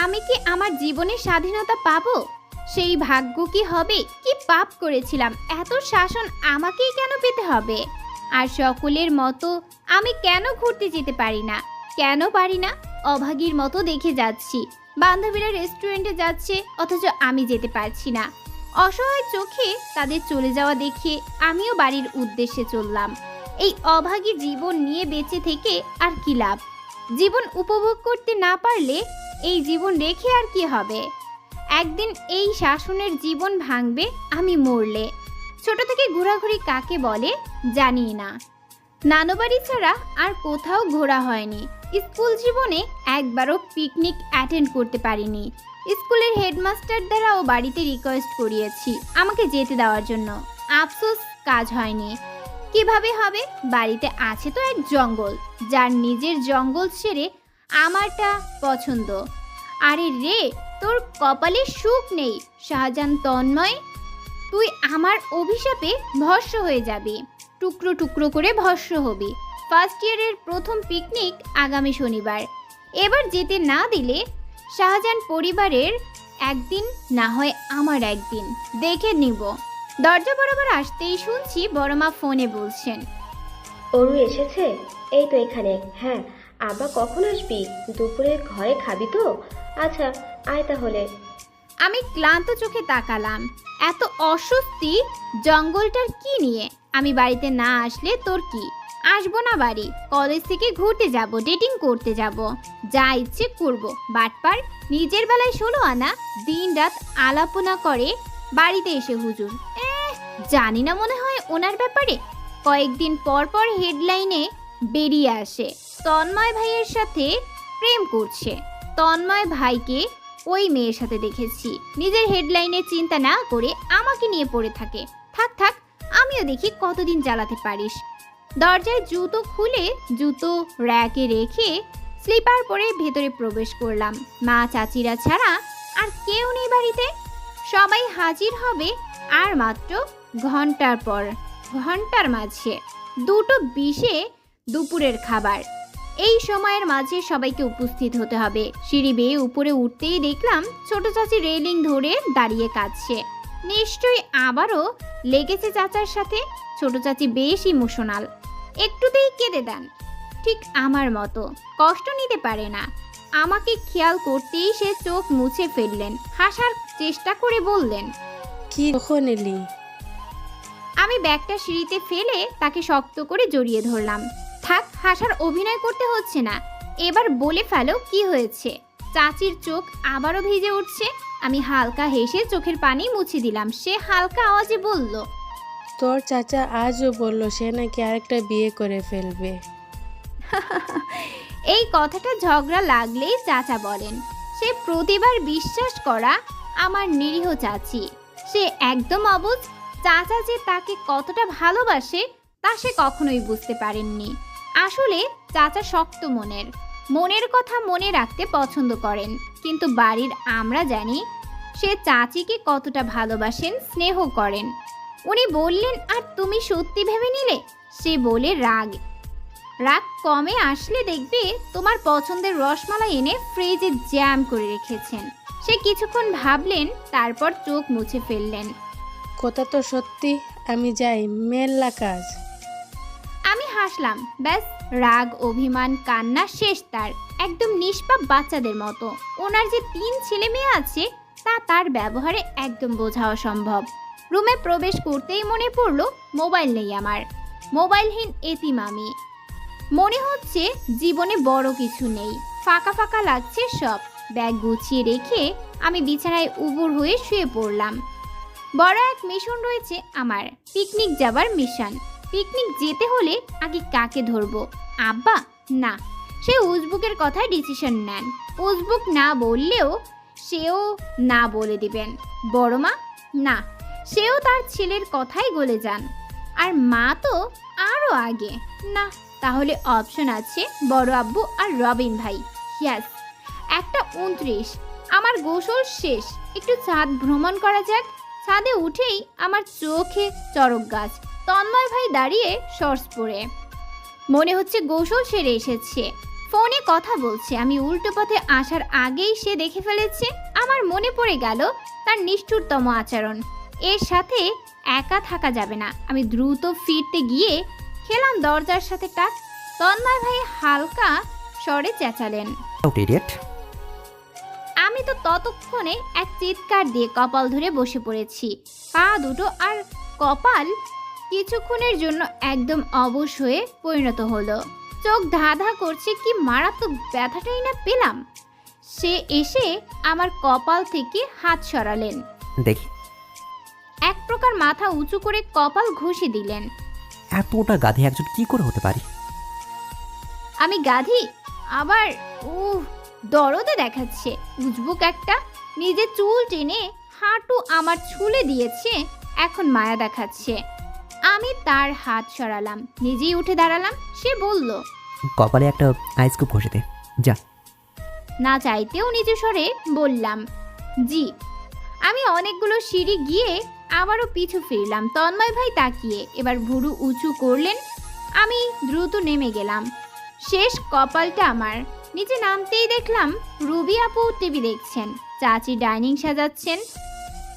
আমি কি আমার জীবনের স্বাধীনতা পাবো? সেই ভাগ্য কি হবে? কি পাপ করেছিলাম? এত শাসন আমাকেই কেন পেতে হবে? আর সকলের মতো আমি কেন ঘুরতে যেতে পারি না? কেন পারি না? অভাগীর মতো দেখে যাচ্ছি। বান্ধবীরা রেস্টুরেন্টে যাচ্ছে, অথচ আমি যেতে পারছি না। অসহায় চোখে তাদের চলে যাওয়া দেখে আমিও বাড়ির উদ্দেশ্যে চললাম। এই অভাগী জীবন নিয়ে বেঁচে থেকে আর কি লাভ? জীবন উপভোগ করতে না পারলে এই জীবন রেখে আর কি হবে? একদিন এই শাসনের জীবন ভাঙবে, আমি মরলে। ছোট থেকে ঘোরাঘুরি কাকে বলে, জানি না। নানুবাড়ি ছাড়া আর কোথাও ঘোরা হয়নি। স্কুল জীবনে একবারও পিকনিক অ্যাটেন্ড করতে পারিনি। স্কুলের হেডমাস্টার দ্বারাও বাড়িতে রিকোয়েস্ট করিয়েছি আমাকে যেতে দেওয়ার জন্য। আফসোস, কাজ হয়নি। কীভাবে হবে? বাড়িতে আছে তো এক জঙ্গল, যার নিজের জঙ্গল ছেড়ে আমারটা পছন্দ। আরে রে, তোর কপালে সুখ নেই, শাহজাহান তন্ময়। তুই আমার অভিশাপে ভস্য হয়ে যাবি, টুকরো টুকরো করে ভস্য হবি। ফার্স্ট ইয়ারের প্রথম পিকনিক আগামী শনিবার। এবার যেতে না দিলে শাহজাহান পরিবারের একদিন না হয় আমার একদিন। দেখে নিব। দরজা বরাবর আসতেই শুনছি বড়মা ফোনে বলছেন, অরু এসেছে? এই তো এখানে। হ্যাঁ আব্বা কখন আসবি? দুপুরে ঘরে খাবি তো? আচ্ছা আয় তাহলে। আমি ক্লান্ত চোখে তাকালাম। এত অস্বস্তি, জঙ্গলটার কি নিয়ে? আমি বাড়িতে না আসলে তোর কি? আসব না বাড়ি কলেজ থেকে ঘুরতে যাব ডেটিং করতে যাব। যা ইচ্ছে করব। বাটপার নিজের বেলায় ষোলো আনা। দিন রাত আলাপনা করে বাড়িতে এসে হুজুর। জানি না মনে হয় ওনার ব্যাপারে। কয়েকদিন পর পর হেডলাইনে বেরিয়ে আসে। তন্ময় ভাইয়ের সাথে প্রেম করছে। তন্ময় ভাইকে ওই মেয়ের সাথে দেখেছি। নিজের হেডলাইনে চিন্তা না করে আমাকে নিয়ে পড়ে থাকে। থাক থাক, আমিও দেখি কতদিন চালাতে পারিস। দরজায় জুতো খুলে জুতো র্যাকে রেখে স্লিপার পরে ভেতরে প্রবেশ করলাম। মা চাচিরা ছাড়া আর কেউ নেই বাড়িতে। সবাই হাজির হবে আর মাত্র ঘণ্টার পর। ঘণ্টার মাঝে। দুটো বিশে দুপুরের খাবার। এই সময়ের মাঝে সবাইকে উপস্থিত হতে হবে। সিঁড়ি বেয়ে উপরে উঠতেই দেখলাম ছোট চাচি রেলিং ধরে দাঁড়িয়ে কাঁদছে। নিশ্চয়ই আবারও লেগেছে চাচার সাথে? ছোট চাচি বেশ ইমোশনাল। একটুতেই কেঁদে দেন। ঠিক আমার মতো। কষ্ট নিতে পারে না। আমাকে খেয়াল করতেই সে চোখ মুছে ফেললেন। হাসার চেষ্টা করে বললেন কি কখন এলি? আমি ব্যাগটা সিঁড়িতে ফেলে তাকে শক্ত করে জড়িয়ে ধরলাম। থাক হাসার অভিনয় করতে হচ্ছে না। এবার বলে ফেলো কি হয়েছে। চাচির চোখ আবারও ভিজে উঠছে। আমি হালকা হেসে চোখের পানি মুছে দিলাম। সে হালকা আওয়াজে বলল তোর চাচা আজও বলল সে নাকি আরেকটা বিয়ে করে ফেলবে। এই কথাটা ঝগড়া লাগলেই চাচা বলেন সে প্রতিবার বিশ্বাস করা আমার নিরীহ চাচি। সে একদম অবুঝ চাচা যে তাকে কতটা ভালোবাসে তা সে কখনোই বুঝতে পারেননি। আসলে চাচা শক্ত মনের। মনের কথা মনে রাখতে পছন্দ করেন। কিন্তু বাড়ির আমরা জানি, সে চাচিকে কতটা ভালোবাসেন, স্নেহ করেন। উনি বললেন, আর তুমি সত্যি ভেবে নিলে? সে বলে, রাগ। রাগ কমে আসলে দেখবে তোমার পছন্দের রসমালাই এনে ফ্রিজে জ্যাম করে রেখেছেন। সে কিছুক্ষণ ভাবলেন, তারপর চোখ মুছে ফেললেন। কথা তো সত্যি, আমি যাই মেল্লা কাজ। হাসলাম। ব্যাস, রাগ, অভিমান, কান্না শেষ তার। একদম নিষ্পাপ বাচ্চাদের মতো। ওনার যে তিন ছেলে মেয়ে আছে, তা তার ব্যবহারে একদম বোঝা অসম্ভব। রুমে প্রবেশ করতেই মনে পড়ল, মোবাইল নেই আমার। মোবাইলহীন এতিম আমি। মনে হচ্ছে জীবনে বড় কিছু নেই। ফাঁকা ফাঁকা লাগছে সব। ব্যাগ গুছিয়ে রেখে আমি বিছানায় উবুর হয়ে শুয়ে পড়লাম। বড় এক মিশন রয়েছে আমার, পিকনিক যাবার মিশন। পিকনিক যেতে হলে আগে কাকে ধরবো? আব্বা? না। সে উজবুকের কথায় ডিসিশন নেন। উজবুক না বললেও সেও না বলে দিবেন। বড় মা? না। সেও তার ছেলের কথাই গলে যান। আর মা তো আরও আগে। না, তাহলে অপশন আছে বড় আব্বু আর রবিন ভাই। ইয়াস একটা উনত্রিশ। আমার গোসল শেষ। একটু চাঁদ ভ্রমণ করা যাক। ছাদে উঠেই আমার চোখে চরক গাছ। তন্ময় ভাই দাঁড়িয়ে শর্টস পরে। মনে হচ্ছে গোসল সেরে এসেছে। ফোনে কথা বলছে। আমি উল্টো পথে আসার আগেই সে দেখে ফেলেছে আমার মনে পড়ে গেল তার নিষ্ঠুরতম আচরণ। এর সাথে একা থাকা যাবে না। আমি দ্রুত ফিরতে গিয়ে খেলাম দরজার সাথে টাক তন্ময় ভাই হালকা স্বরে চেঁচালেন। আমি তো ততক্ষণে এক চিৎকার দিয়ে কপাল ধরে বসে পড়েছি। পা দুটো আর কপাল কিছুক্ষণের জন্য একদম অবশ হয়ে পরিণত হলো। চোখ ধাঁধা করছে কি মারাত্মক ব্যথাটাই না পেলাম? সে এসে আমার কপাল থেকে হাত সরালেন। দেখি। এক প্রকার মাথা উঁচু করে কপাল ঘষে দিলেন। এতটা গাধে একজন কি করে হতে পারে? আমি গাধি? আবার উহ দরদে দেখাচ্ছে। উজবুক একটা নিজে চুল টেনে হাঁটু আমার ছুলে দিয়েছে এখন মায়া দেখাচ্ছে। আমি তার হাত সরালাম। নিজেই উঠে দাঁড়ালাম সে বলল কপালে একটা আইস ঘষে দে। যা। না চাইতেও নিজে স্বরে বললাম জি। আমি অনেকগুলো সিঁড়ি গিয়ে আবারও পিছু ফিরলাম। তন্ময় ভাই তাকিয়ে এবার ভুরু উঁচু করলেন আমি দ্রুত নেমে গেলাম। শেষ কপালটা আমার। নিচে নামতেই দেখলাম রুবি আপু টিভি দেখছেন চাচি ডাইনিং সাজাচ্ছেন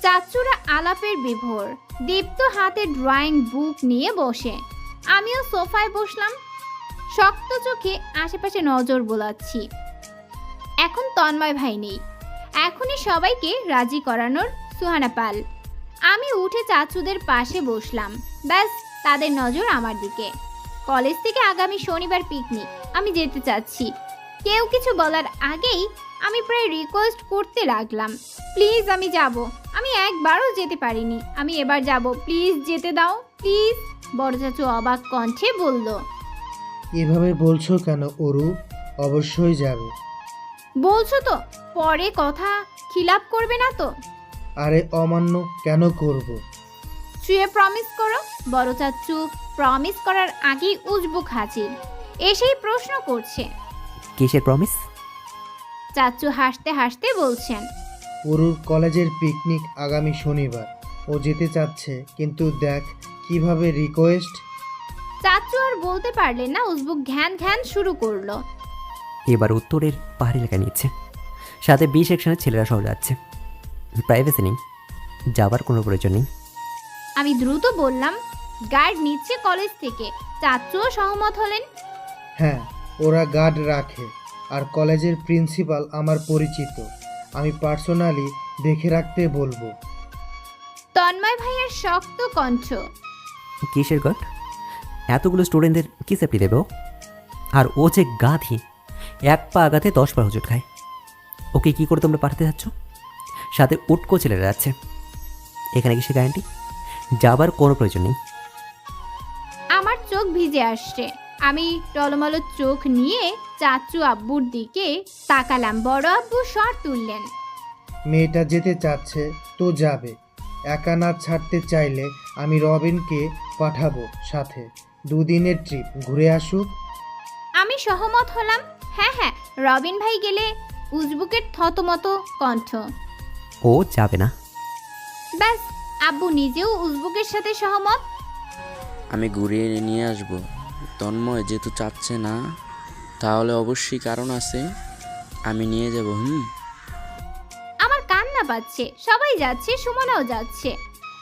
চাচুরা আলাপের বিভোর। দীপ্ত হাতে ড্রয়িং বুক নিয়ে বসে। আমিও সোফায় বসলাম। শক্ত চোখে আশেপাশে নজর বোলাচ্ছি। এখন তন্ময় ভাই নেই। এখনই সবাইকে রাজি করানোর সুহানা পাল। আমি উঠে চাচুদের পাশে বসলাম। ব্যাস, তাদের নজর আমার দিকে। কলেজ থেকে আগামী শনিবার পিকনিক। আমি যেতে চাচ্ছি। কেউ কিছু বলার আগেই আমি প্রায় রিকোয়েস্ট করতে লাগলাম। প্লিজ আমি যাব। আমি একবারও যেতে পারিনি। আমি এবার যাব। প্লিজ যেতে দাও। প্লিজ বড় চাচু অবাক কণ্ঠে বলল। এভাবে বলছো কেন অরু অবশ্যই যাবে। বলছো তো পরে কথা খিলাপ করবে না তো? আরে অমান্য কেন করব। শুয়ে প্রমিস করো। বড় চাচ্চু প্রমিস করার আগেই উজবুক হাজির। এসেই প্রশ্ন করছে। কিসের প্রমিস চাচ্চু হাসতে হাসতে বলছেন অরুর কলেজের পিকনিক আগামী শনিবার। ও যেতে চাচ্ছে কিন্তু দেখ কীভাবে রিকোয়েস্ট চাচ্চু আর বলতে পারলেন না উজবুক ঘ্যান ঘ্যান শুরু করল। এবার উত্তরের পাহাড়ি এলাকা নিচ্ছে। সাথে বি সেকশনের ছেলেরা সহ যাচ্ছে। প্রাইভেসি নেই। যাবার কোনো প্রয়োজন নেই। আমি দ্রুত বললাম গার্ড নিচ্ছে কলেজ থেকে। চাচ্চুও সহমত হলেন। হ্যাঁ ওরা গার্ড রাখে। আর কলেজের প্রিন্সিপাল আমার পরিচিত। আমি পার্সোনালি দেখে রাখতে বলব। তন্ময় ভাইয়ের শক্ত কণ্ঠ। কিসের গট এতগুলো স্টুডেন্টদের কি সেফটি দেবে ও? আর ও যে গাধি এক পা আগাতে দশ পা হুজুট খায়। ওকে কী করে তোমরা পাঠাতে যাচ্ছ? সাথে উটকো ছেলেরা যাচ্ছে এখানে কিসে গ্যারান্টি যাবার কোনো প্রয়োজন নেই। আমার চোখ ভিজে আসছে। আমি টলমলো চোখ নিয়ে চাচু আব্বুর দিকে তাকালাম। বড় আব্বু শট তুললেন। মেয়েটা যেতে চাচ্ছে তো যাবে। একা না ছাড়তে চাইলে আমি রবিনকে পাঠাবো সাথে। দুদিনের ট্রিপ ঘুরে আসুক। আমি সহমত হলাম। হ্যাঁ হ্যাঁ রবিন ভাই গেলে উজবুকের থতমত কণ্ঠ। ও যাবে না। ব্যাস আব্বু নিজেও উজবুকের সাথে সহমত। আমি ঘুরিয়ে নিয়ে আসব। তন্ময় যেহেতু চাচ্ছে না তাহলে অবশ্যই কারণ আছে। আমি নিয়ে যাব হুম? আমার কান্না পাচ্ছে সবাই যাচ্ছে সুমনাও যাচ্ছে।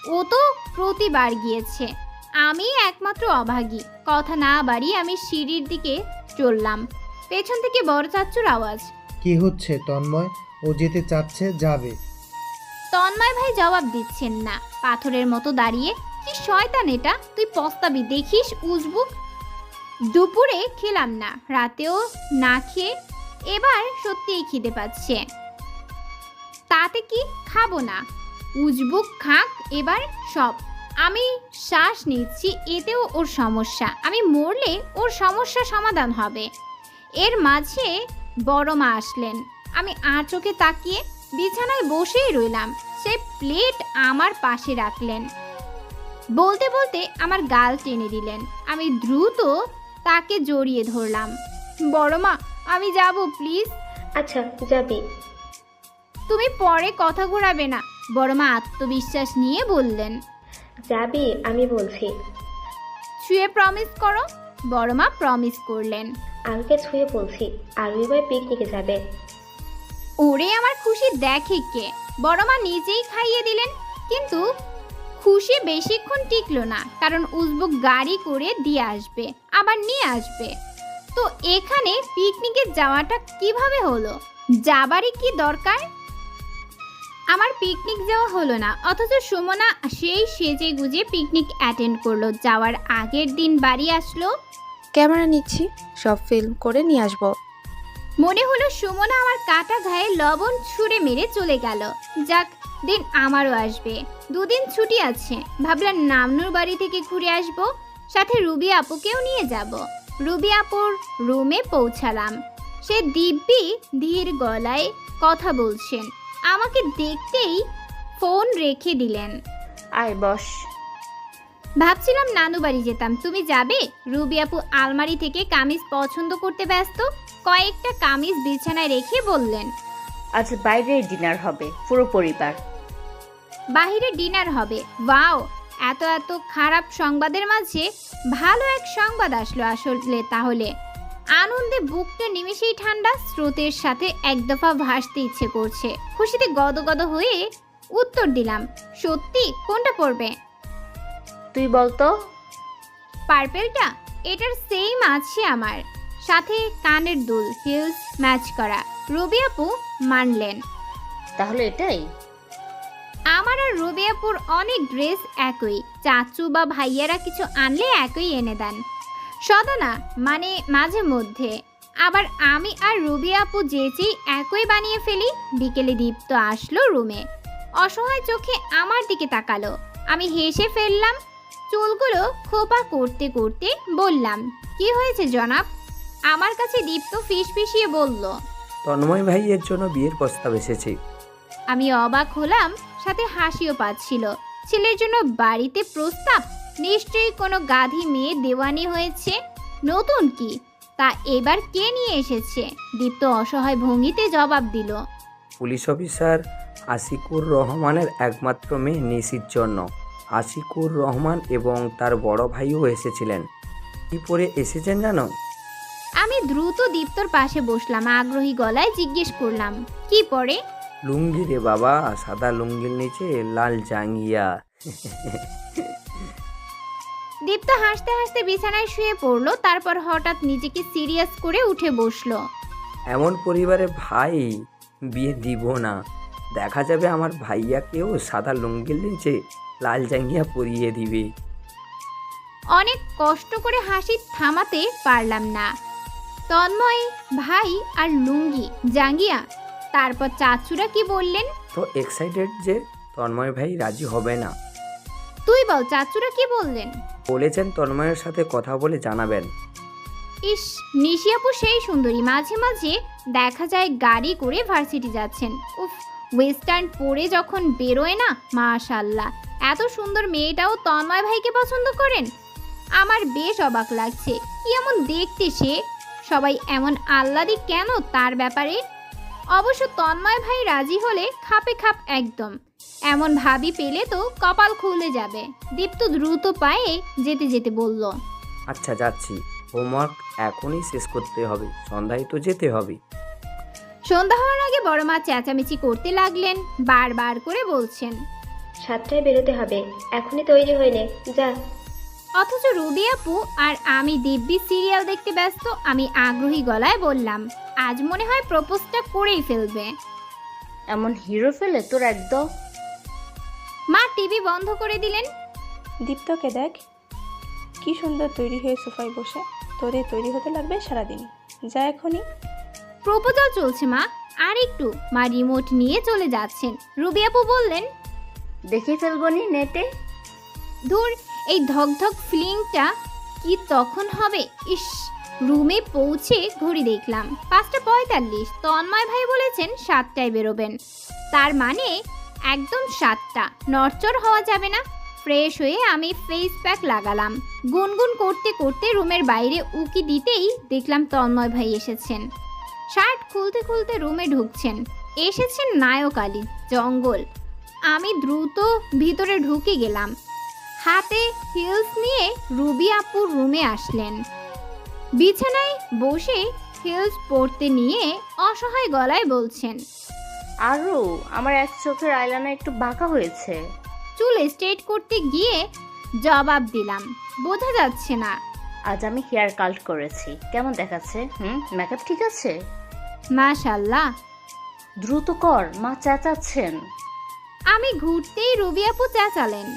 ও তো প্রতিবার গিয়েছে। আমি একমাত্র অভাগী। কথা না বাড়িয়ে আমি সিঁড়ির দিকে চললাম। পেছন থেকে বড় চাচ্চুর আওয়াজ। কি হচ্ছে তন্ময়? ও যেতে চাচ্ছে যাবে। তন্ময় ভাই জবাব দিচ্ছেন না। পাথরের মতো দাঁড়িয়ে কি শয়তান এটা? তুই পস্তাবি দেখিস উজবুক দুপুরে খেলাম না, রাতেও না খেয়ে এবার সত্যিই খিদে পাচ্ছে। তাতে কি খাব না? উজবুক খাক এবার সব। আমি শ্বাস নিচ্ছি, এতেও ওর সমস্যা। আমি মরলে ওর সমস্যা সমাধান হবে। এর মাঝে বড় মা আসলেন। আমি আর চোখে তাকিয়ে বিছানায় বসেই রইলাম। সে প্লেট আমার পাশে রাখলেন। বলতে বলতে আমার গাল টেনে দিলেন। আমি দ্রুত তাকে জড়িয়ে ধরলাম। বড় মা আমি যাব প্লিজ আচ্ছা যাবি। তুমি পরে কথা ঘোরাবে না। বড় মা আত্মবিশ্বাস নিয়ে বললেন। যাবি আমি বলছি। শুয়ে প্রমিস করো বড় মা প্রমিস করলেন। আরুকে ছুঁয়ে বলছি আরু এবার পিকনিকে যাবে। ওরে আমার খুশি দেখে কে? বড় মা নিজেই খাইয়ে দিলেন কিন্তু খুশি বেশিক্ষণ টিকলো না কারণ উজবুক গাড়ি করে দিয়ে আসবে। আবার নিয়ে আসবে। তো এখানে পিকনিকে যাওয়াটা কীভাবে হলো? যাবারই কি দরকার? আমার পিকনিক যাওয়া হলো না অথচ সুমনা সেই সেজে গুজে পিকনিক অ্যাটেন্ড করল যাওয়ার আগের দিন বাড়ি আসলো। ক্যামেরা নিচ্ছি সব ফিল্ম করে নিয়ে আসব। মনে হলো সুমনা আমার কাটা ঘায়ে লবণ ছুঁড়ে মেরে চলে গেল। যাক দিন আমারও আসবে। দুদিন ছুটি আছে ভাবলাম নামনুর বাড়ি থেকে ঘুরে আসব। সাথে রুবি আপুকেও নিয়ে যাব। রুবি আপুর রুমে পৌঁছালাম। সে দিব্যি ধীর গলায় কথা বলছেন। আমাকে দেখতেই ফোন রেখে দিলেন। আয় বস। ভাবছিলাম নানু বাড়ি যেতাম। তুমি যাবে? রুবি আপু আলমারি থেকে কামিজ পছন্দ করতে ব্যস্ত। কয়েকটা কামিজ বিছানায় রেখে বললেন আজ বাইরে ডিনার হবে পুরো পরিবার। বাহিরে ডিনার হবে। ওয়াও! এত এত খারাপ সংবাদের মাঝে ভালো এক সংবাদ আসলো আসলে তাহলে। আনন্দে বুকটা নিমেষেই ঠান্ডা স্রোতের সাথে এক দফা ভাসতে ইচ্ছে করছে। খুশিতে গদগদ হয়ে উত্তর দিলাম সত্যি? কোনটা পড়বে? তুই বলতো। পার্পেলটা? এটার সেম আছে আমার। সাথে কানের দুল হিলস ম্যাচ করা। রবি আপু মানলেন। তাহলে এটাই। আমার আর রবি আপুর অনেক ড্রেস একই। চাচু বা ভাইয়ারা কিছু আনলে একই এনে দেন। সদা না মানে মাঝে মধ্যে। আবার আমি আর রবি আপু যেচেই একই বানিয়ে ফেলি, বিকেলে দীপ্ত আসলো রুমে। অসহায় চোখে আমার দিকে তাকালো। আমি হেসে ফেললাম, চুলগুলো খোপা করতে করতে বললাম, কি হয়েছে জনাব? আমার কাছে দীপ্ত ফিস ফিসিয়ে বলল, তন্ময় ভাইয়ের জন্য বিয়ের প্রস্তাব এসেছে। আমি অবাক হলাম সাথে হাসিও পাচ্ছিল। ছেলের জন্য বাড়িতে প্রস্তাব? নিশ্চয়ই কোনো গাধি মেয়ে দেওয়ানি হয়েছে? নতুন কি? তা এবার কে নিয়ে এসেছে? দীপ্ত অসহায় ভঙ্গিতে জবাব দিল। পুলিশ অফিসার আশিকুর রহমানের একমাত্র মেয়ে নিশির জন্য। আশিকুর রহমান এবং তার বড় ভাইও এসেছিলেন। কি পরে এসেছেন জানো? আমি দ্রুত দীপ্তর পাশে বসলাম আগ্রহী গলায় জিজ্ঞেস করলাম কি পরে? লুঙ্গি রে বাবা সাদা লুঙ্গির নিচে লাল জাঙ্গিয়া। দীপ্ত হাসতে হাসতে বিছানায় শুয়ে পড়ল তারপর হঠাৎ নিজেকে সিরিয়াস করে উঠে বসল। এমন পরিবারে ভাই বিয়ে দিব না। দেখা যাবে আমার ভাইয়াকেও সাদা লুঙ্গির নিচে লাল জাঙ্গিয়া পরিয়ে দিবে। অনেক কষ্ট করে হাসি থামাতে পারলাম না। তন্ময় ভাই আর লুঙ্গি জাঙ্গিয়া তারপর চাচুরা কি বললেন? তো এক্সাইটেড যে তন্ময় ভাই রাজি হবে না। তুই বল চাচুরা কি বললেন? বলেছেন তন্ময়ের সাথে কথা বলে জানাবেন। ইস নিশিয়াপু সেই সুন্দরী। মাঝে মাঝে দেখা যায় গাড়ি করে ভার্সিটি যাচ্ছেন। উফ ওয়েস্টার্ন পরে যখন বেরোয় না মাশাল্লাহ। এত সুন্দর মেয়েটাও তন্ময় ভাইকে পছন্দ করেন? আমার বেশ অবাক লাগছে। কি এমন দেখতে সে? সবাই এমন আহ্লাদি কেন তার ব্যাপারে? অবশ্য তন্ময় ভাই রাজি হলে খাপে খাপ একদম। এমন ভাবি পেলে তো কপাল খুলে যাবে। দীপ্ত দ্রুত পায়ে যেতে যেতে বলল আচ্ছা যাচ্ছি। হোমওয়ার্ক এখনই শেষ করতে হবে। সন্ধ্যায় তো যেতে হবে। সন্ধ্যা হওয়ার আগে বড় মা চেঁচামেচি করতে লাগলেন বারবার করে বলছেন সাতটায় বেরোতে হবে। এখনই তৈরি হয়ে নে। যা। অথচ রুবি আপু আর আমি দিব্যি সিরিয়াল দেখতে ব্যস্ত আমি আগ্রহী গলায় বললাম আজ মনে হয় প্রপোজটা করেই ফেলবে। এমন হিরো ফেলে তোর একদম। মা টিভি বন্ধ করে দিলেন। দীপ্তকে দেখ কি সুন্দর তৈরি হয়ে সোফায় বসে তোদের তৈরি হতে লাগবে সারাদিন। যা এখনই। প্রপোজাল চলছে মা আর একটু। মা রিমোট নিয়ে চলে যাচ্ছেন। রুবি আপু বললেন দেখে ফেলব নি নেটে? ধুর এই ধকধক ফিলিংটা কি তখন হবে? ইস, রুমে পৌঁছে ঘড়ি দেখলাম। পাঁচটা পঁয়তাল্লিশ। তন্ময় ভাই বলেছেন সাতটায় বেরোবেন। তার মানে একদম সাতটা। নড়চড় হওয়া যাবে না। ফ্রেশ হয়ে আমি ফেস প্যাক লাগালাম। গুনগুন করতে করতে রুমের বাইরে উকি দিতেই দেখলাম তন্ময় ভাই এসেছেন। শার্ট খুলতে খুলতে রুমে ঢুকছেন। এসেছেন নায়ক আলী, জঙ্গল। আমি দ্রুত ভিতরে ঢুকে গেলাম। হাতে হিলস নিয়ে রুবি আপুর রুমে আসলেন। বিছানায় বসে হিলস পড়তে নিয়ে অসহায় গলায় বলছেন আরও আমার এক চোখের আইলানা একটু বাঁকা হয়েছে। চুল স্ট্রেট করতে গিয়ে জবাব দিলাম বোঝা যাচ্ছে না। আজ আমি হেয়ার কাল্ট করেছি। কেমন দেখাচ্ছে? হুম মেকআপ ঠিক আছে? মাশাল্লাহ। দ্রুত কর মা চেঁচাচ্ছেন। আমি ঘুরতেই রবি আপু চেঁচালেন।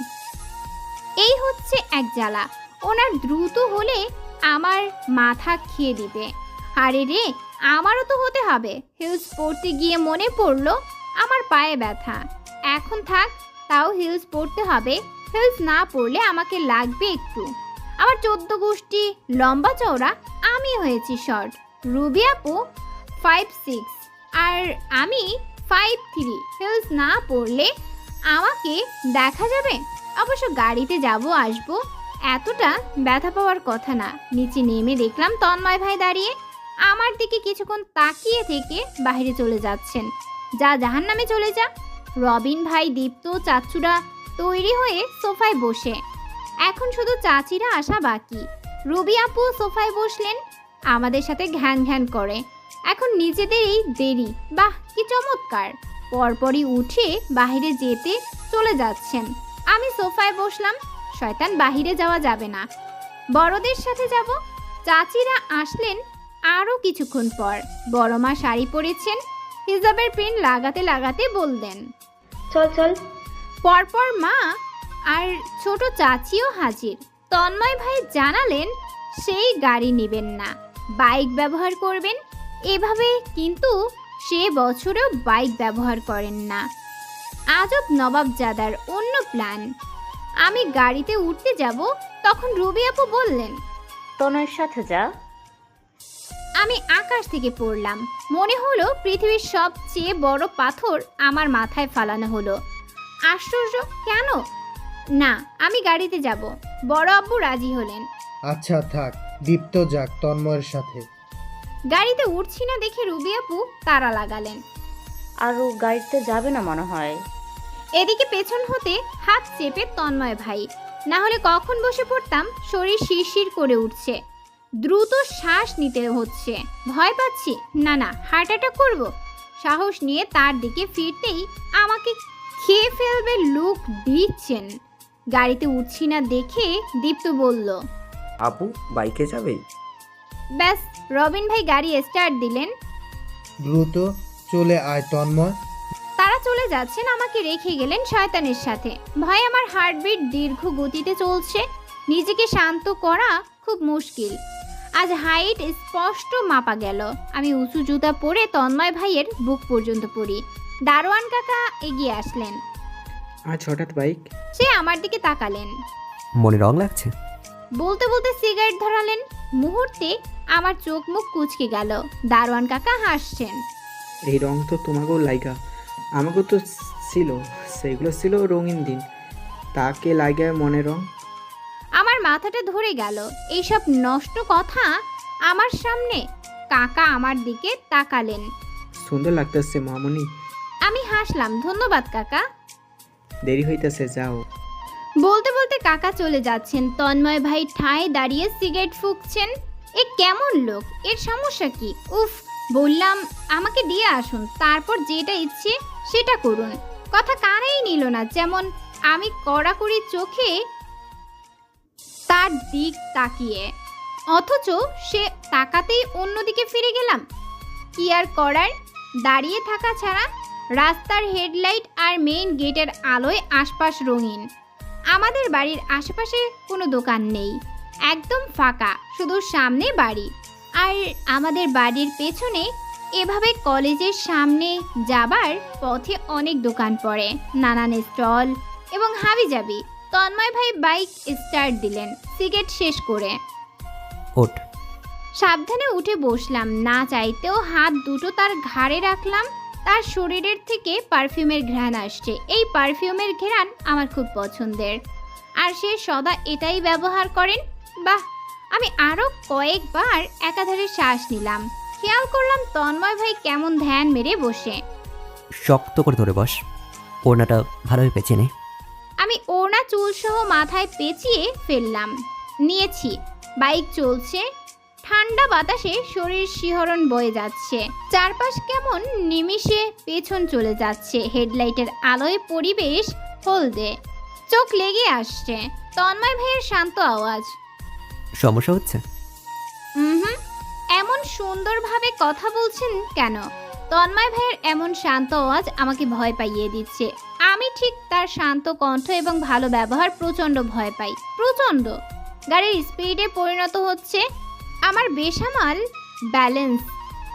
এই হচ্ছে এক জ্বালা। ওনার দ্রুত হলে আমার মাথা খেয়ে দিবে। আরে রে, আমারও তো হতে হবে। হিলস পড়তে গিয়ে মনে পড়ল আমার পায়ে ব্যথা। এখন থাক, তাও হিলস পড়তে হবে। হিলস না পড়লে আমাকে লাগবে একটু। আমার চোদ্দ গোষ্ঠী লম্বা চওড়া, আমি হয়েছি শর্ট। রুবি আপু ফাইভ সিক্স আর আমি ফাইভ থ্রি হিলস না পরলে আমাকে দেখা যাবে? অবশ্য গাড়িতে যাব, আসব। এতটা ব্যথা পাওয়ার কথা না। নিচে নেমে দেখলাম তন্ময় ভাই দাঁড়িয়ে আমার দিকে কিছুক্ষণ তাকিয়ে থেকে বাইরে চলে যাচ্ছেন। যা জাহান নামে চলে যা। রবিন ভাই, দীপ্ত চাচুরা তৈরি হয়ে সোফায় বসে। এখন শুধু চাচিরা আসা বাকি। রবি আপু সোফায় বসলেন, আমাদের সাথে ঘ্যান ঘ্যান করে। এখন নিজেদেরই দেরি। বাহ, কি চমৎকার! পরপরই উঠে বাইরে যেতে চলে যাচ্ছেন। আমি সোফায় বসলাম শয়তান বাহিরে যাওয়া যাবে না। বড়দের সাথে যাব। চাচিরা আসলেন আরও কিছুক্ষণ পর। বড় মা শাড়ি পরেছেন হিজাবের প্রিন্ট লাগাতে লাগাতে বললেন চল চল। পরপর মা আর ছোট চাচিও হাজির। তন্ময় ভাই জানালেন সেই গাড়ি নেবেন না। বাইক ব্যবহার করবেন এভাবে কিন্তু সে বছরেও বাইক ব্যবহার করেন না। আজব নবাবজাদার অন্য প্ল্যান। আমি গাড়িতে উঠতে যাব তখন রবি আপু বললেন তনয়ের সাথে যা। আমি আকাশ থেকে পড়লাম। মনে হলো পৃথিবীর সবচেয়ে বড় পাথর আমার মাথায় ফালানো হলো। আশ্চর্য কেন? না আমি গাড়িতে যাব। বড় আব্বু রাজি হলেন। আচ্ছা থাক দীপ্ত যাক তন্ময়ের সাথে। গাড়িতে উঠছি না দেখে রুবি আপু তারা লাগালেন। আরও গাড়িতে যাবে না মনে হয়। এদিকে পেছন হতে হাত চেপে তন্ময় ভাই। না হলে কখন বসে পড়তাম শরীর শিরশির করে উঠছে। দ্রুত শ্বাস নিতে হচ্ছে। ভয় পাচ্ছি না না হার্ট অ্যাটাক করব। সাহস নিয়ে তার দিকে ফিরতেই আমাকে খেয়ে ফেলবে লুক দিচ্ছেন। গাড়িতে উঠছি না দেখে দীপ্ত বলল আপু বাইকে যাবে? ব্যাস রবিন ভাই গাড়ি স্টার্ট দিলেন। দ্রুত চলে আয় তন্ময়। তারা চলে যাচ্ছেন আমাকে রেখে গেলেন শয়তানের সাথে। ভয় আমার হার্টবিট দীর্ঘ গতিতে চলছে। নিজেকে শান্ত করা খুব মুশকিল। আজ হাইট স্পষ্ট মাপা গেল। আমি উঁচু জুতা পরে তন্ময় ভাইয়ের বুক পর্যন্ত পড়ি দারোয়ান কাকা এগিয়ে আসলেন। আজ হঠাৎ বাইক সে আমার দিকে তাকালেন। মনে রং লাগছে? বলতে বলতে সিগারেট ধরালেন। মুহূর্তে আমার চোখ মুখ কুচকে গেল। দারোয়ান কাকা হাসছেন। এই রং তো তোমাকেও লাইগা। আমাকেও তো ছিল। সেগুলো ছিল রঙিন দিন। তাকে লাগে মনে রং? আমার মাথাটা ধরে গেল। এইসব নষ্ট কথা আমার সামনে কাকা আমার দিকে তাকালেন। সুন্দর লাগতেছে মামনি। আমি হাসলাম। ধন্যবাদ কাকা। দেরি হইতেছে যাও। বলতে বলতে কাকা চলে যাচ্ছেন। তন্ময় ভাই ঠায় দাঁড়িয়ে সিগারেট ফুঁকছেন। এ কেমন লোক? এর সমস্যা কি? উফ, বললাম, আমাকে দিয়ে আসুন। তারপর যেটা ইচ্ছে সেটা করুন। কথা কানেই নিল না, যেমন আমি কড়াকড়ি চোখে তার দিক তাকিয়ে। অথচ সে তাকাতেই অন্যদিকে ফিরে গেলাম। কি আর করার? দাঁড়িয়ে থাকা ছাড়া রাস্তার হেডলাইট আর মেইন গেটের আলোয় আশপাশ রঙিন। আমাদের বাড়ির আশেপাশে কোনো দোকান নেই। একদম ফাঁকা শুধু সামনে বাড়ি। আর আমাদের বাড়ির পেছনে এভাবে কলেজের সামনে যাবার পথে অনেক দোকান পড়ে। নানান স্টল এবং হাবিজাবি। তন্ময় ভাই বাইক স্টার্ট দিলেন সিগারেট শেষ করে। ওঠ। সাবধানে উঠে বসলাম না চাইতেও হাত দুটো তার ঘাড়ে রাখলাম। তার শরীরের থেকে পারফিউমের ঘ্রাণ আসছে। এই পারফিউমের ঘ্রাণ আমার খুব পছন্দের। আর সে সদা এটাই ব্যবহার করেন বাহ আমি আরও কয়েকবার একাধারে শ্বাস নিলাম। খেয়াল করলাম তন্ময় ভাই কেমন ধ্যান মেরে বসে। শক্ত করে ধরে বস ওড়নাটা ভালোভাবে পেঁচে নে। আমি ওড়না চুলসহ মাথায় পেঁচিয়ে ফেললাম। নিয়েছি বাইক চলছে ঠান্ডা বাতাসে শরীর শিহরণ বয়ে যাচ্ছে। চারপাশ কেমন নিমিষে পেছন চলে যাচ্ছে। হেডলাইটের আলোয় পরিবেশ হলদে। চোখ লেগে আসছে। তন্ময় ভাইয়ের শান্ত আওয়াজ। সমস্যা হচ্ছে? হুম এমন সুন্দরভাবে কথা বলছেন কেন? তন্ময় ভাইয়ের এমন শান্ত আওয়াজ আমাকে ভয় পাইয়ে দিচ্ছে। আমি ঠিক তার শান্ত কণ্ঠ এবং ভালো ব্যবহার প্রচণ্ড ভয় পাই। প্রচণ্ড। গাড়ির স্পিডে পরিণত হচ্ছে আমার বেসামাল ব্যালেন্স।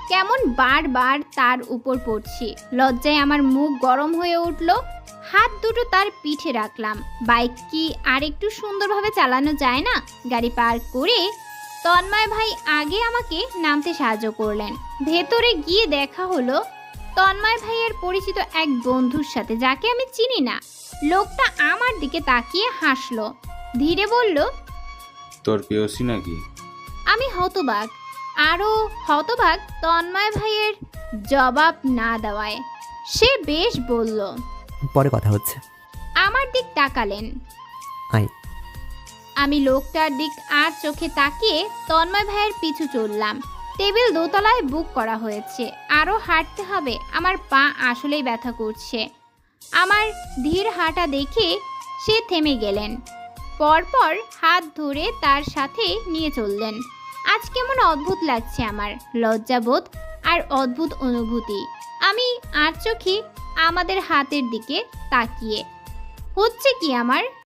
কেমন বারবার তার উপর পড়ছি। লজ্জায় আমার মুখ গরম হয়ে উঠল। হাত দুটো তার পিঠে রাখলাম। বাইক কি আর একটু সুন্দরভাবে চালানো যায় না? গাড়ি পার্ক করে তন্ময় ভাই আগে আমাকে নামতে সাহায্য করলেন। ভেতরে গিয়ে দেখা হলো তন্ময় ভাইয়ের পরিচিত এক বন্ধুর সাথে, যাকে আমি চিনি না। লোকটা আমার দিকে তাকিয়ে হাসলো। ধীরে বলল, তোর পেয়সি নাকি? আমি হতবাক। আরও হতবাক তন্ময় ভাইয়ের জবাব না দেওয়ায় সে বেশ বলল পরে কথা হচ্ছে। আমার দিক তাকালেন। আমি লোকটার দিক আর চোখে তাকিয়ে তন্ময় ভাইয়ের পিছু চললাম। টেবিল দোতলায় বুক করা হয়েছে। আরও হাঁটতে হবে। আমার পা আসলেই ব্যথা করছে। আমার ধীর হাঁটা দেখে সে থেমে গেলেন। পরপর হাত ধরে তার সাথে নিয়ে চললেন। আজ কেমন অদ্ভুত লাগছে আমার। লজ্জাবোধ আর অদ্ভুত অনুভূতি। আমি আর চোখে আমাদের হাতের দিকে তাকিয়ে। হচ্ছে কি আমার?